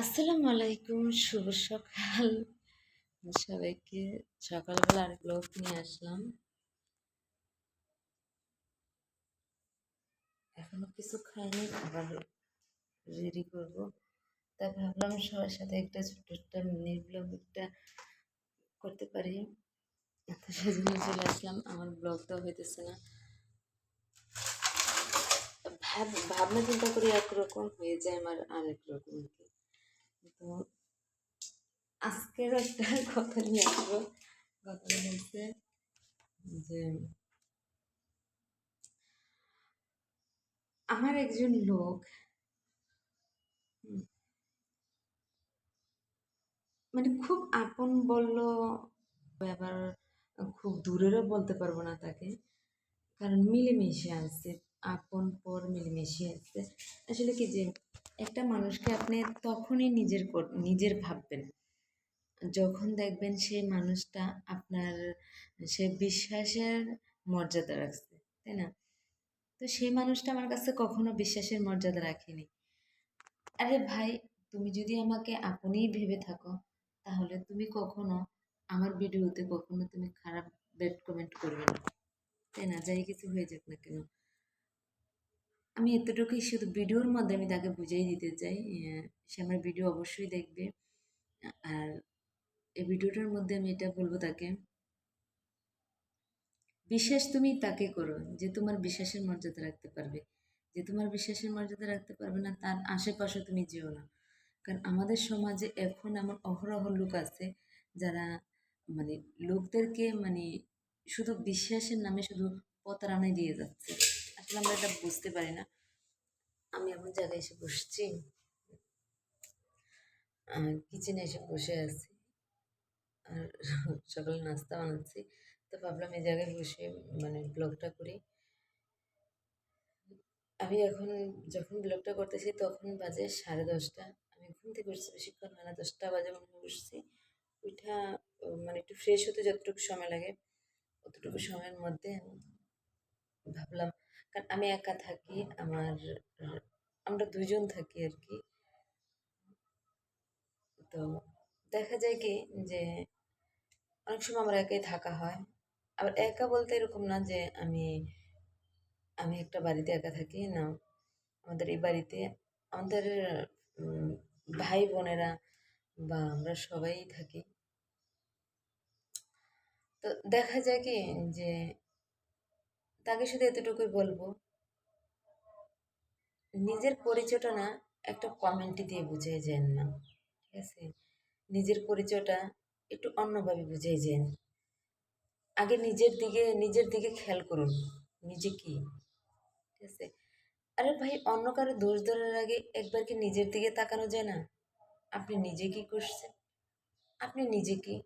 আসসালামু আলাইকুম, শুভ সকাল। সবাইকে সকালবেলা আর ব্লগ নিয়ে আসলাম। এখনও কিছু খাইনি, আবার রেডি করব। তাই ভাবলাম সবার সাথে একটা ছোট্ট একটা মিনি ব্লগ একটা করতে পারি। তো সেজন্য চলে আসলাম। আমার ব্লগটাও হইতেছে না। ভাব, ভাবনা চিন্তা করি একরকম হয়ে যায় আমার আরেক রকম তো একটা কথা নিয়ে আসব। কথাটা হচ্ছে যে, আমার একজন লোক মানে খুব আপন বলল আবার খুব দূরেরও বলতে পারব না তাকে। কারণ মিলেমিশে আছে, আপন পর মিলেমিশে আছে। আসলে কি যে, একটা মানুষকে আপনি তখনই নিজের নিজের ভাববেন। যখন দেখবেন সেই মানুষটা আপনার, সে বিশ্বাসের মর্যাদা রাখছে, তাই না? তো সেই মানুষটা আমার কাছে কখনো বিশ্বাসের মর্যাদা রাখেনি। আরে ভাই, তুমি যদি আমাকে আপনিই ভেবে থাকো, তাহলে তুমি কখনো আমার ভিডিওতে কখনো তুমি খারাপ ব্যাড কমেন্ট করবে না। তাই না? যাই কিছু হয়ে যাক না কেন। আমি এতটুকুই শুধু ভিডিওর মাধ্যমে তাকে বুঝিয়ে দিতে চাই সে আমার ভিডিও অবশ্যই দেখবে। আর এই ভিডিওটার মধ্যে আমি এটা বলব তাকে, বিশ্বাস তুমি তাকে করো যে তোমার বিশ্বাসের মর্যাদা রাখতে পারবে। যে তোমার বিশ্বাসের মর্যাদা রাখতে পারবে না, তার আশেপাশে তুমি যেও না। কারণ আমাদের সমাজে এখন এমন অহরহ লোক আছে যারা মানে লোকদেরকে মানে শুধু বিশ্বাসের নামে শুধু প্রতারণায় দিয়ে যাচ্ছে। আসলে আমরা এটা বুঝতে পারি না। আমি এমন জায়গায় এসে বসছি কিচেনে এসে বসে আছি। আর সকালে নাস্তা বানাচ্ছি। তো ভাবলাম এই জায়গায় বসে মানে ব্লগটা করি। আমি এখন যখন ব্লগটা করতেছি তখন বাজে সাড়ে দশটা। আমি ঘুম থেকে উঠছি বেশিক্ষণ হয় না, দশটা বাজে মনে উঠছি। উঠা মানে একটু ফ্রেশ হতে যতটুকু সময় লাগে, অতটুকু সময়ের মধ্যে ভাবলাম, কারণ আমি একা থাকি, আমার আমরা দুজন থাকি আর কি। তো দেখা যায় কি যে অনেক সময় আমার একাই থাকা হয়। আবার একা বলতে এরকম না যে আমি আমি একটা বাড়িতে একা থাকি, না। আমাদের এই বাড়িতে আমাদের ভাই বোনেরা বা আমরা সবাই থাকি। তো দেখা যায় কি যে তাকে শুধু এতটুকুই বলব, নিজের পরিচয়টা না একটা কমেন্টে দিয়ে বুঝিয়ে যান না। ঠিক আছে? নিজের পরিচয়টা একটু অন্যভাবে বুঝিয়ে যান আগে নিজের দিকে নিজের দিকে খেয়াল করুন। নিজে কি? ঠিক আছে? আরে ভাই, অন্য কারও দোষ ধরার আগে একবার কি নিজের দিকে তাকানো যায় না? আপনি নিজে কি করছেন? আপনি নিজে কি?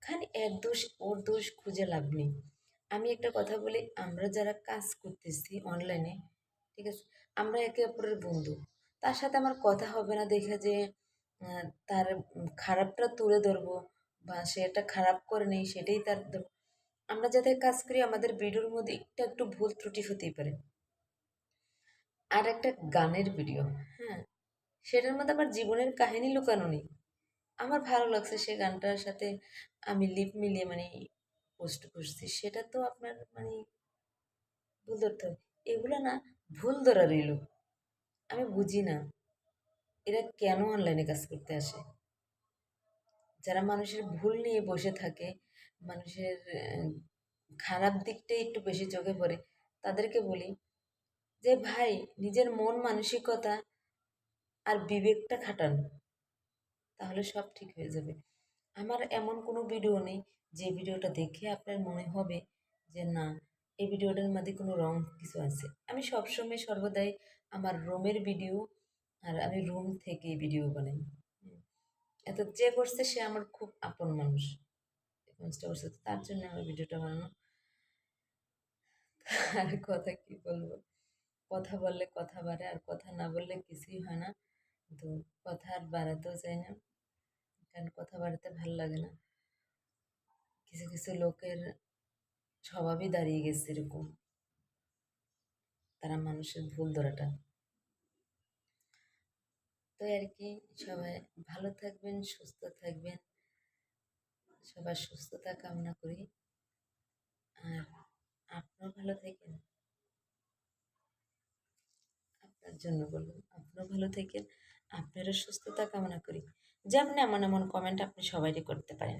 খালি এর দোষ, ওর দোষ খুঁজে লাভ নেই। আমি একটা কথা বলি, আমরা যারা কাজ করতেছি অনলাইনে ঠিক আছে? আমরা একে অপরের বন্ধু। তার সাথে আমার কথা হবে না দেখা যে তার খারাপটা তুলে ধরবো বা সে একটা খারাপ করে নেই, সেটাই তার। আমরা যাদের কাজ করি আমাদের ভিডিওর মধ্যে একটু একটু ভুল ত্রুটি হতেই পারে। আর একটা গানের ভিডিও হ্যাঁ সেটার মধ্যে আমার জীবনের কাহিনী লুকানো নেই। আমার ভালো লাগছে সে গানটার সাথে আমি লিপ মিলিয়ে মানে পোস্ট করছি, সেটা তো আপনার মানে ভুল ধরতে হবে। এগুলো না ভুল ধরা রইল আমি বুঝি না। এরা কেন অনলাইনে কাজ করতে আসে? যারা মানুষের ভুল নিয়ে বসে থাকে, মানুষের খারাপ দিকটাই একটু বেশি চোখে পড়ে, তাদেরকে বলি যে, ভাই, নিজের মন মানসিকতা আর বিবেকটা খাটান, তাহলে সব ঠিক হয়ে যাবে। আমার এমন কোনো ভিডিও নেই, যে ভিডিওটা দেখে আপনার মনে হবে যে, না, এই ভিডিওটার মধ্যে কোনো রং কিছু আছে। আমি সবসময় সর্বদাই আমার রোমের ভিডিও আর আমি রুম থেকে ভিডিও বানাই। এত যে করছে সে আমার খুব আপন মানুষ। কাজটা করছে তার জন্য আমার ভিডিওটা বানানো। আর কথা কি বলব? কথা বললে কথা বাড়ে আর কথা না বললে কিছুই হয় না। তো কথা আর বাড়াতেও চাই না। কারণ কথা বাড়াতে ভালো লাগে না। কিছু কিছু লোকের স্বভাবই দাঁড়িয়ে গেছে এরকম। তারা মানুষের ভুল ধরাটা। তো আর কি সবাই ভালো থাকবেন, সুস্থ থাকবেন। সবার সুস্থতা কামনা করি। আর আপনারা ভালো থাকেন। আপনার জন্য বলুন আপনারা ভালো থাকেন। আপনারা সুস্থতা কামনা করি। যেমন এমন এমন কমেন্ট আপনি সবাইকে করতে পারেন।